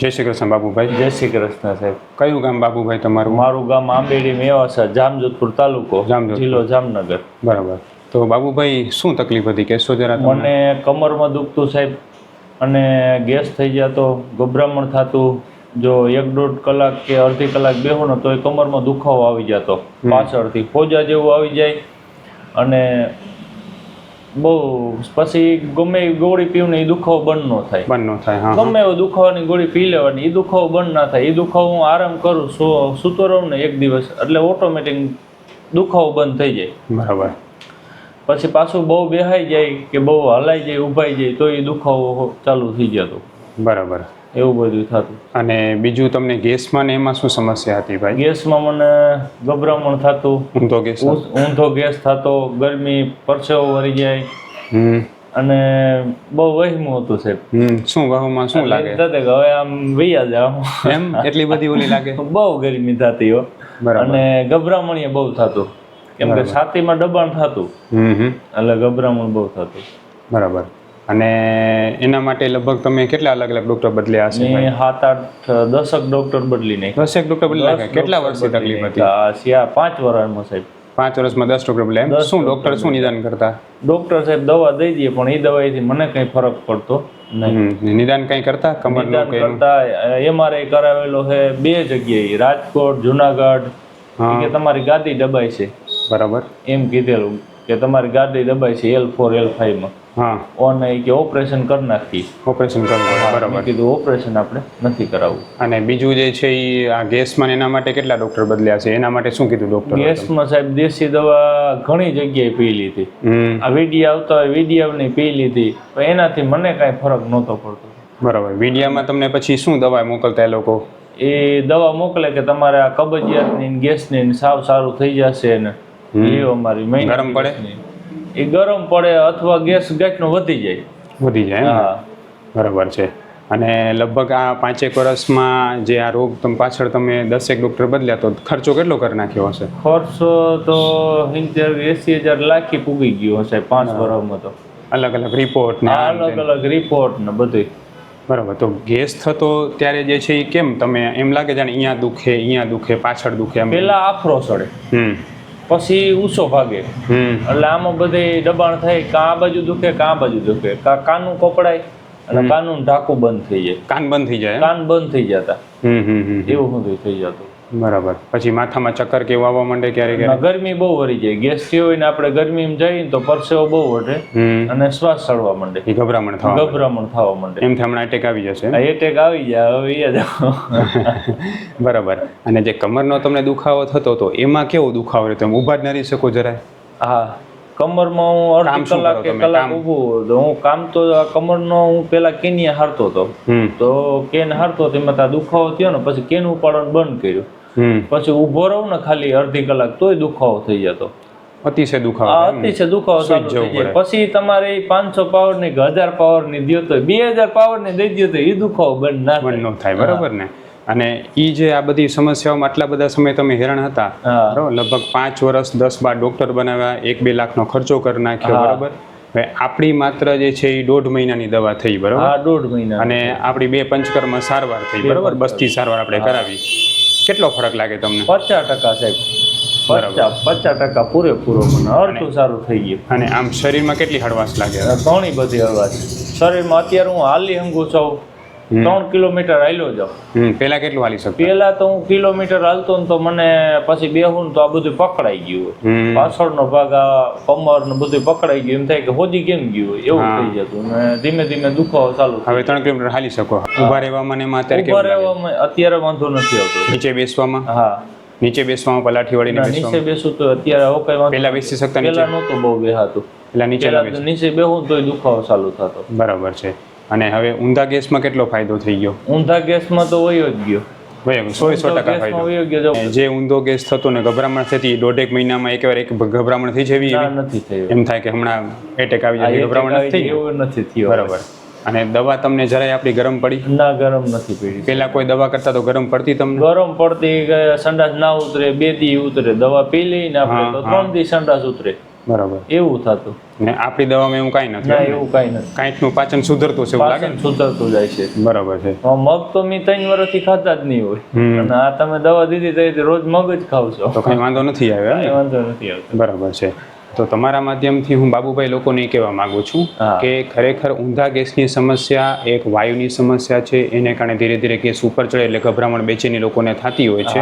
જય શ્રી કૃષ્ણ બાબુભાઈ. જય શ્રી કૃષ્ણ સાહેબ. કયું ગામ બાબુભાઈ તમારું? મારું ગામ આંબેડી મેવાસા જામજોધપુર તાલુકો. જિલ્લો જામનગર. બરાબર. તો બાબુભાઈ શું તકલીફ હતી? કહેશો જરા મને કમરમાં દુખતું સાહેબ અને ગેસ થઈ જતો ગભરામણ થતું. જો એક દોઢ કલાક કે અડધી કલાક બેહો ને તો એ કમરમાં દુખાવો આવી જતો. પાછળથી ફોજા જેવું આવી જાય અને બહુ પછી ગમે એ ગોળી પીવું ને એ દુખાવો બંધ ન થાય. બંધ ન થાય હા. ગમે એવો દુખાવાની ગોળી પી લેવાની એ દુખાવો બંધ ના થાય. એ દુખાવો હું આરામ કરું સૂતો રહું ને એક દિવસ એટલે ઓટોમેટિક દુખાવો બંધ થઈ જાય. બરાબર. પછી પાછું બહુ બેહાઈ જાય કે બહુ હલાઈ જાય ઉભાઈ જાય તો એ દુખાવો ચાલુ થઈ જતો. બરાબર. એવું બધું થતું. અને બીજું તમને ગેસમાં ને એમાં શું સમસ્યા હતી ભાઈ? ગેસમાં મને ગભરામણ થતું. ઊંધો ગેસ ઊંધો ગેસ થતો ગરમી પરસેવો વળી જાય. અને બહુ વહેમું હતું સાહેબ. શું વહુમાં શું લાગે? હવે આમ વૈયા જાવ એમ? એટલી બધી ઓલી લાગે? બહુ ગરમી થતી હો. અને ગભરામણીએ બહુ થતું. કેમ કે છાતીમાં દબાણ થતું. એટલે ગભરામણ બહુ થતું. બરાબર. અને એના માટે લગભગ તમે કેટલા અલગ અલગ ડોક્ટર બદલ્યા હશે મેં સાત આઠ દસક ડોક્ટર બદલી નહીં દસેક ડોક્ટર બદલી નાખ્યા. કેટલા વર્ષથી તકલીફ હતી? સિયા પાંચ વર્ષમાં સાહેબ. પાંચ વર્ષમાં દસ ડોક્ટર બદલ્યા શું ડોક્ટર શું નિદાન કરતા? ડોક્ટર સાહેબ દવા દઈ દઈએ પણ એ દવાથી મને કંઈ ફરક પડતો નહીં. નિદાન કઈ કરતા? કમર નિદાન કરતા એમઆરઆઈ કરાવેલો છે બે જગ્યાએ રાજકોટ જુનાગઢ કે તમારી ગાદી દબાઈ છે. બરાબર. એમ કીધેલું કે તમારી ગાદી દબાઈ છે એલ ફોર એલ ફાઈવમાં ઓન કે ઓપરેશન કરી નાખી ઓપરેશન કરવું બરાબર. કીધું ઓપરેશન આપણે નથી કરાવવું. અને બીજું જે છે એ આ ગેસમાં એના માટે કેટલા ડોક્ટર બદલ્યા છે? એના માટે શું કીધું ડોક્ટર ગેસમાં સાહેબ દેશી દવા ઘણી જગ્યાએ પી લીધી. આ વીડિયો આવતા હોય વિડીયોની પી લીધી તો એનાથી મને કાંઈ ફરક નહોતો પડતો. બરાબર. વીડિયામાં તમને પછી શું દવા મોકલતા એ લોકો? એ દવા મોકલે કે તમારે આ કબજિયાતની ગેસની સાવ સારું થઈ જશે ને. લ્યો અમારી ગરમ પડે? એ ગરમ પડે અથવા ગેસ ગાંઠનો વધી જાય. વધી જાય હા. બરાબર છે. અને લગભગ આ પાંચેક વર્ષમાં જે આ રોગ તમે પાછળ તમે દસેક ડોક્ટર બદલ્યા તો ખર્ચો કેટલો કરી નાખ્યો હશે? ખર્ચો તો સિત્તેર એસી હજાર લાખી પૂગી ગયો હશે પાંચ વર્ષમાં તો. અલગ અલગ રિપોર્ટ ને અલગ અલગ રિપોર્ટ ને બધું બરાબર. તો ગેસ થતો ત્યારે જે છે એ કેમ? તમે એમ લાગે જાણે અહીંયા દુખે અહીંયા દુખે પાછળ દુખે પેલા આફરો સડે. હમ. પછી ઊંચો ભાગે. એટલે આમાં બધે દબાણ થાય કાં આ બાજુ દુખે કાં આ બાજુ દુખે. કાં કાનું કપડાય અને કાનું ઢાંકું બંધ થઈ જાય. કાન બંધ થઈ જાય કાન બંધ થઈ જતા. એવું બધું થઈ જતું. બરાબર. પછી માથામાં ચક્કર કેવું આવવા માંડે ક્યારેક ગરમી બહુ વળી જાય. ગેસથી હોય ને આપણે ગરમીમાં જઈએ તો પરસેવો બહુ વઢે અને શ્વાસ ચડવા માંડે. ગભરામણ થવા ગભરામણ થવા માંડે. એમ હમણાં એટેક આવી જશે એટેક આવી જાય. હવે એ બરાબર. અને જે કમરનો તમને દુખાવો થતો તો એમાં કેવો દુખાવો રહે તમે ઊભા જ ન રહી શકો જરાય? હા. કમરમાં હું અડધી કલાક કે કલાક ઊભું તો હું કામ તો કમરનો હું પેલા કેનિયા હારતો હતો. તો કેન હારતો તેમાં ત્યાં દુખાવો થયો ને પછી કેન ઉપાડવાનું બંધ કર્યું. પછી ઊભો રહું ને ખાલી અડધી કલાક તોય દુખાવો થઈ જતો. અતિશય દુખાવો. અતિશય દુખાવો પછી તમારે પાંચસો પાવરની કે હજાર પાવરની દો તો બે હજાર પાવરની દઈ દો તો એ દુખાવો બંધ ના થાય. બંધ ન થાય બરાબર ને? અને એ જે આ બધી સમસ્યાઓમાં આટલા બધા સમય તમે હેરાન હતા બરાબર? લગભગ પાંચ વર્ષ દસ બાર ડોક્ટર બનાવ્યા એક બે લાખનો ખર્ચો કરી નાખ્યો બરાબર? હવે આપણી માત્ર જે છે એ દોઢ મહિનાની દવા થઈ બરાબર? દોઢ મહિના અને આપણી બે પંચકર્મ સારવાર થઈ બરાબર? બસ્તી સારવાર આપણે કરાવી. કેટલો ફરક લાગે તમને? પચાસ ટકા સાહેબ. પચાસ પચાસ ટકા પૂરેપૂરો મને અડધું સારું થઈ ગયું. અને આમ શરીરમાં કેટલી હળવાશ લાગે? ઘણી બધી હળવાશ. શરીરમાં અત્યારે હું હાલી હંગુ છું. ત્રણ કિલોમીટર હાલ્યો જાઉં પેલા કેટલું હાલી શકતો? પેલા તો હું કિલોમીટર હાલતો ને તો મને પછી બેહું તો આ બધું પકડાઈ ગયું પાછળનો ભાગ આ કમર ને બધું પકડાઈ ગયું. એમ થાય કે હોદી કેમ ગયું એવું થઈ જતું. ને ધીમે ધીમે દુખાવો ચાલુ હવે ત્રણ કિલોમીટર હાલી શકો. ઊભા રહેવામાં ને એમાં અત્યારે ઊભા રહેવામાં અત્યારે વાંધો નથી આવતો. નીચે બેસવામાં? હા. નીચે બેસવામાં પલાઠી વળીને નીચે બેસું તો અત્યારે હવે કઈ પેલા બેસી શકતા નીચે? પેલા નહોતું બહુ બેહાતું. પેલા નીચે નીચે બેહું તોય દુખાવો ચાલુ થતો. બરાબર છે. અને હવે ઊંધા ગેસમાં કેટલો ફાયદો થઈ ગયો? ઊંધા ગેસમાં તો વયો જ ગયો. સો સો ટકા ફાયદો. જો. ઊંધો ગેસ થતો ને ગભરામણ થતી દોઢેક મહિનામાં એકવાર એક ગભરામણ થઈ જવી નથી થયું એમ થાય કે હમણાં એટેક આવી જાય ગભરામણ નથી એવું નથી થયું. બરાબર. અને દવા તમને જરાય આપણી ગરમ પડી? ના ગરમ નથી પડી. પેલા કોઈ દવા કરતા તો ગરમ પડતી તમને? ગરમ પડતી સંડાસ ના ઉતરે બે દી ઉતરે. દવા પી લઈને આપણે તો ત્રણ દી સંડાસ ઉતરે. બરાબર. એવું થતું. ને આપણી દવામાં એવું કાંઈ નથી ના એવું કાંઈ નથી. કાંઈકનું પાચન સુધરતું છે એવું લાગે સુધરતું જાય છે. બરાબર છે. મગ તો મેં ત્રણ વર્ષથી ખાતા જ નહીં હોય. અને આ તમે દવા દીધી તો રોજ મગ જ ખાવ છો. તો કંઈ વાંધો નથી આવ્યો વાંધો નથી આવતો. બરાબર છે. તો તમારા માધ્યમથી હું બાબુભાઈ લોકોને એ કહેવા માગું છું કે ખરેખર ઊંધા ગેસની સમસ્યા એક વાયુની સમસ્યા છે. એને કારણે ધીરે ધીરે ગેસ ઉપર ચડે એટલે ગભરામણ બેચેની લોકોને થતી હોય છે.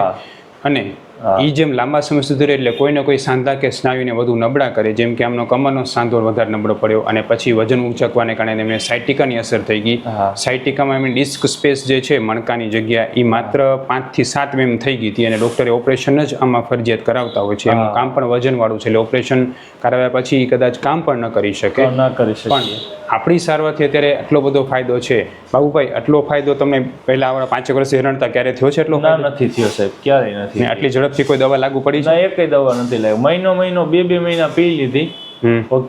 અને. એ જેમ લાંબા સમય સુધી રહે એટલે કોઈને કોઈ સાંધા કે સ્નાયુને વધુ નબળા કરે જેમ કે આમનો કમરનો સાંધો વધારે નબળો પડ્યો અને પછી વજન ઊંચકવાને કારણે એમને સાયટિકાની અસર થઈ ગઈ. સાયટિકામાં એમની ડિસ્ક સ્પેસ જે છે મણકાની જગ્યા એ માત્ર પાંચથી સાત એમ થઈ ગઈ હતી અને ડૉક્ટરે ઓપરેશન જ આમાં ફરજિયાત કરાવતા હોય છે. એમનું કામ પણ વજનવાળું છે એટલે ઓપરેશન કરાવ્યા પછી કદાચ કામ પણ ન કરી શકે. ન કરી શકે. પણ આપણી સારવારથી અત્યારે આટલો બધો ફાયદો છે. બાબુભાઈ આટલો ફાયદો તમને પહેલા આવડા પાંચેક વર્ષથી હેરણતા ક્યારે થયો છે એટલો નથી થયો સાહેબ ક્યારેય નથી આટલી ઝડપથી કોઈ દવા લાગુ પડી છે? ના એકેય દવા નથી લાગી મહિનો મહિનો બે બે મહિના પી લીધી.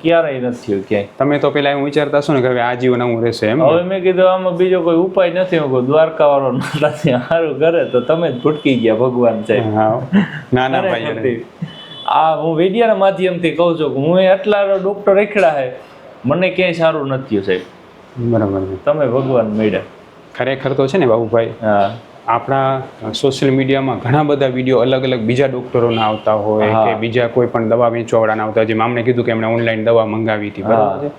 ક્યારેય નથી થયું ક્યાંય. તમે તો પેલા એવું વિચારતા છો ને કે હવે આ જીવન હું રહેશે એમ હવે મેં કીધું આમાં બીજો કોઈ ઉપાય નથી. હું કહું દ્વારકા વાળો નાતાથી સારું કરે તો તમે જ ભૂટકી ગયા ભગવાન છે. હા ના ના ભાઈ. આ હું વિડિયાના માધ્યમથી કહું છું કે હું એટલા ડોક્ટર રેખડા હે મને ક્યાંય સારું નથી થયું સાહેબ. બરાબર તમે ભગવાન મળ્યા. ખરેખર તો છે ને બાબુભાઈ હા. આપણા સોશિયલ મીડિયામાં ઘણા બધા વીડિયો અલગ અલગ બીજા ડોક્ટરોના આવતા હોય કે બીજા કોઈ પણ દવા વેચવાવાળાના આવતા જેમ આમને કીધું કે એમણે ઓનલાઈન દવા મંગાવી હતી બરાબર છે?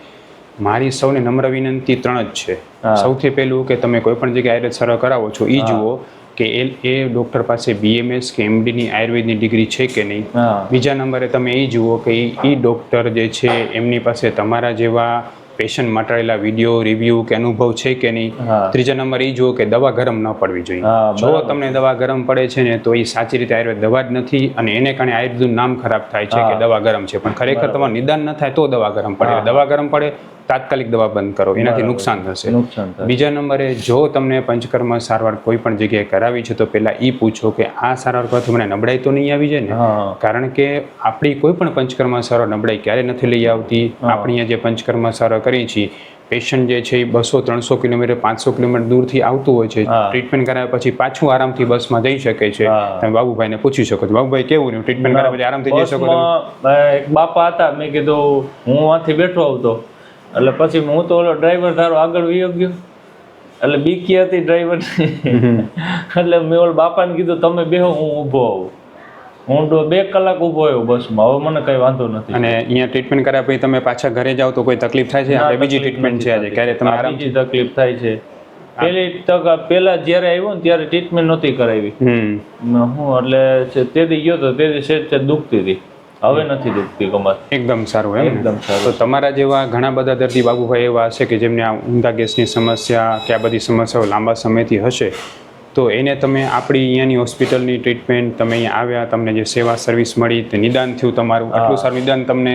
મારી સૌને નમ્ર વિનંતી ત્રણ જ છે. સૌથી પહેલું કે તમે કોઈ પણ જગ્યાએ આયુર્વેદ સારવાર કરાવો છો એ જુઓ કે એ એ ડૉક્ટર પાસે બીએમએસ કે એમડીની આયુર્વેદની ડિગ્રી છે કે નહીં. બીજા નંબરે તમે એ જુઓ કે એ ડૉક્ટર જે છે એમની પાસે તમારા જેવા પેશન્ટ મટાડેલા વીડિયો રિવ્યૂ કે અનુભવ છે કે નહીં ત્રીજા નંબર એ જુઓ કે દવા ગરમ ન પડવી જોઈએ. જો તમને દવા ગરમ પડે છે ને તો એ સાચી રીતે આયુર્વેદ દવા જ નથી અને એને કારણે આયુર્વેદનું નામ ખરાબ થાય છે કે દવા ગરમ છે. પણ ખરેખર તમારું નિદાન ન થાય તો દવા ગરમ પડે. દવા ગરમ પડે તાત્કાલિક દવા બંધ કરો. એનાથી નુકસાન થશે. બીજા નંબરે જો તમને પંચકર્મ સારવાર કોઈ પણ જગ્યાએ કરાવી છે તો પહેલા એ પૂછો કે આ સારવાર પરથી મને નબળાઈ તો નહીં આવી જાય ને? કારણ કે આપણી કોઈ પણ પંચકર્મ સારવાર નબળાઈ ક્યારે નથી લઈ આવતી. આપણી જે પંચકર્મ સારવાર કરીએ છીએ પેશન્ટ જે છે એ બસો ત્રણસો કિલોમીટર પાંચસો કિલોમીટર દૂરથી આવતું હોય છે. ટ્રીટમેન્ટ કરાવ્યા પછી પાછું આરામથી બસમાં જઈ શકે છે. તમે બાબુભાઈને પૂછી શકો છો. બાબુભાઈ કેવું રહ્યું? ટ્રીટમેન્ટ કરાવ્યા પછી આરામથી જઈ શકો બાપા હતા મેં કીધું હું આથી બેઠો આવતો. એટલે પછી હું તો ઓલો ડ્રાઈવર તારો આગળ વયો ગયો. એટલે બીકી હતી ડ્રાઈવર એટલે મેં ઓલ બાપાને કીધું તમે બેહો હું ઊભો આવું હું તો બે કલાક ઊભો આવ્યો બસમાં. હવે મને કઈ વાંધો નથી. અને અહીંયા ટ્રીટમેન્ટ કર્યા પછી તમે પાછા ઘરે જાઓ તો કોઈ તકલીફ થાય છે? આપણે બીજી ટ્રીટમેન્ટ છે આજે. ક્યારે તમે બીજી તકલીફ થાય છે. પેલી તક પેલા જ્યારે આવ્યો ને ત્યારે ટ્રીટમેન્ટ નહોતી કરાવી. હું એટલે તે દી ગયો તો તે દી સેટ દુખતી હતી હવે નથી દુખતી કમર. એકદમ સારું એમ એકદમ સારું. તો તમારા જેવા ઘણા બધા દર્દી બાબુભાઈ એવા હશે કે જેમને આ ઊંધા ગેસની સમસ્યા કે આ બધી સમસ્યાઓ લાંબા સમયથી હશે તો એને તમે આપણી અહીંયાની હોસ્પિટલની ટ્રીટમેન્ટ તમે અહીંયા આવ્યા તમને જે સેવા સર્વિસ મળી તે નિદાન થયું તમારું? આટલું સારું નિદાન તમને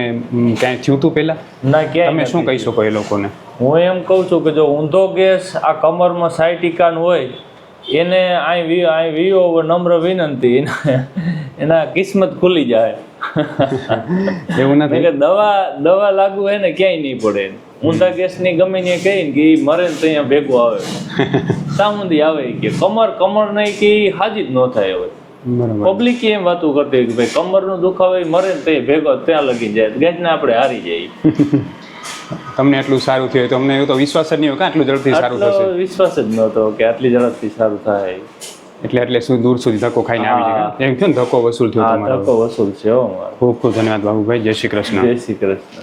ક્યાંય થયું હતું પહેલાં? ના ક્યાંય તમે શું કહી શકો એ લોકોને? હું એમ કહું છું કે જો ઊંધો ગેસ આ કમરમાં સાયટિકાન હોય એને અહીં વી અહીં વીઓ નમ્ર વિનંતી એના કિસ્મત ખુલી જાય. એવું નથી? દવા દવા લાગુ ને ક્યાંય નહીં પડે. ઊંધા ગેસની ગમે ત્યાં કહીને કે મરે ને તો અહીંયા ભેગું આવે. સામુંદી આવે કે કમર કમર નહીં કે હાજી જ ન થાય હવે. પબ્લિક એમ વાતું કરતી હોય કે ભાઈ કમરનું દુખાવે મરે ને તો ભેગો ત્યાં લગી જાય. ગેસને આપણે હારી જાય તમને એટલું સારું થયું તો એવું તો વિશ્વાસ જ નહીં હોય કે આટલું ઝડપથી સારું થશે. વિશ્વાસ જ નહોતો કે આટલી ઝડપથી સારું થાય. એટલે એટલે શું દૂર સુધી ધક્કો ખાઈને આવી. જાય? એમ થયો ને ધક્કો વસૂલ થયો ધક્કો વસૂલ છે ખૂબ ખૂબ ધન્યવાદ બાબુભાઈ. જય શ્રી કૃષ્ણ. જય શ્રી કૃષ્ણ.